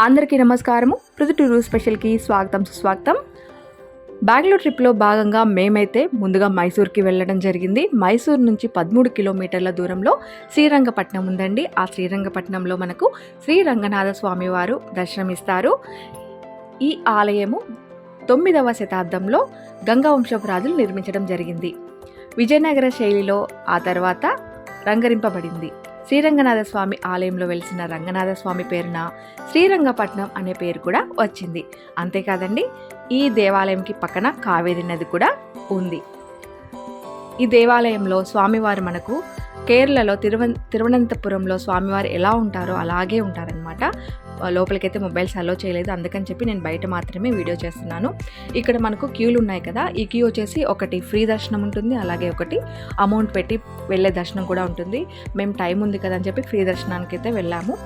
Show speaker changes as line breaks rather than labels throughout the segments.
అందరికీ నమస్కారము. ప్రొద్దుటూరు స్పెషల్కి స్వాగతం సుస్వాగతం. బెంగళూరు ట్రిప్లో భాగంగా మేమైతే ముందుగా మైసూర్కి వెళ్ళడం జరిగింది. మైసూర్ నుంచి పదమూడు కిలోమీటర్ల దూరంలో శ్రీరంగపట్నం ఉందండి. ఆ శ్రీరంగపట్నంలో మనకు శ్రీ రంగనాథ స్వామి వారు దర్శనమిస్తారు. ఈ ఆలయము తొమ్మిదవ శతాబ్దంలో గంగా వంశపు రాజులు నిర్మించడం జరిగింది. విజయనగర శైలిలో ఆ తర్వాత రంగరింపబడింది. శ్రీరంగనాథ స్వామి ఆలయంలో వెలిసిన రంగనాథ స్వామి పేరున శ్రీరంగపట్నం అనే పేరు కూడా వచ్చింది. అంతేకాదండి ఈ దేవాలయంకి పక్కన కావేరి నది కూడా ఉంది. ఈ దేవాలయంలో స్వామివారు మనకు కేరళలో తిరువన్ తిరువనంతపురంలో స్వామివారు ఎలా ఉంటారో అలాగే ఉంటారనమాట లోపలికైతే మొబైల్స్ అలో చేయలేదు. అందుకని చెప్పి నేను బయట మాత్రమే వీడియో చేస్తున్నాను. ఇక్కడ మనకు క్యూలు ఉన్నాయి కదా. ఈ క్యూ వచ్చేసి ఒకటి ఫ్రీ దర్శనం ఉంటుంది. అలాగే ఒకటి అమౌంట్ పెట్టి వెళ్ళే దర్శనం కూడా ఉంటుంది. మేము టైం ఉంది కదా అని చెప్పి ఫ్రీ దర్శనానికి అయితే వెళ్ళాము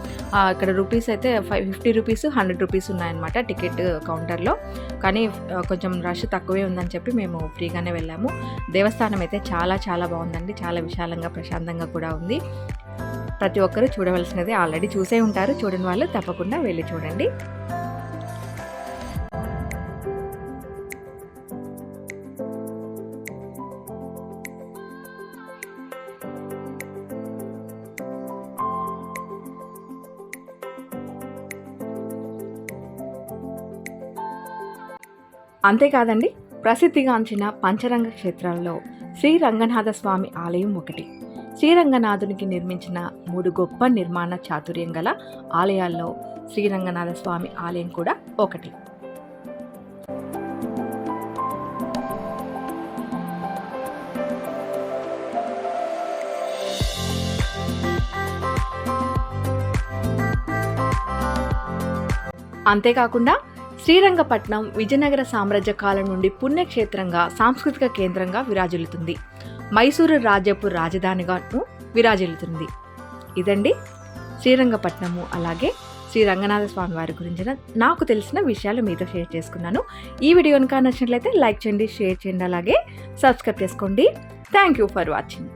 ఇక్కడ రూపీస్ అయితే five fifty rupees hundred rupees ఉన్నాయన్నమాట టికెట్ కౌంటర్లో. కానీ కొంచెం రష్ తక్కువే ఉందని చెప్పి మేము ఫ్రీగానే వెళ్ళాము. దేవస్థానం అయితే చాలా చాలా బాగుందండి. చాలా విశాలంగా ప్రశాంతంగా కూడా ఉంది. ప్రతి ఒక్కరూ చూడవలసినది ఆల్రెడీ చూసే ఉంటారు. చూడని వాళ్ళు తప్పకుండా వెళ్ళి చూడండి. అంతేకాదండి ప్రసిద్ధిగాంచిన పంచరంగ క్షేత్రాల్లో శ్రీ రంగనాథ స్వామి ఆలయం ఒకటి. శ్రీరంగనాథునికి నిర్మించిన మూడు గొప్ప నిర్మాణ చాతుర్యం గల ఆలయాల్లో శ్రీరంగనాథ స్వామి ఆలయం కూడా ఒకటి. అంతేకాకుండా శ్రీరంగపట్నం విజయనగర సామ్రాజ్య కాలం నుండి పుణ్యక్షేత్రంగా సాంస్కృతిక కేంద్రంగా విరాజిల్లుతుంది. మైసూరు రాజ్యపు రాజధానిగాను విరాజిల్లుతుంది. ఇదండి శ్రీరంగపట్నము. అలాగే శ్రీ రంగనాథ స్వామి వారి గురించిన నాకు తెలిసిన విషయాలు మీతో షేర్ చేసుకున్నాను. ఈ వీడియో కనుక నచ్చినట్లయితే లైక్ చేయండి షేర్ చేయండి అలాగే సబ్స్క్రైబ్ చేసుకోండి. Thank you for watching.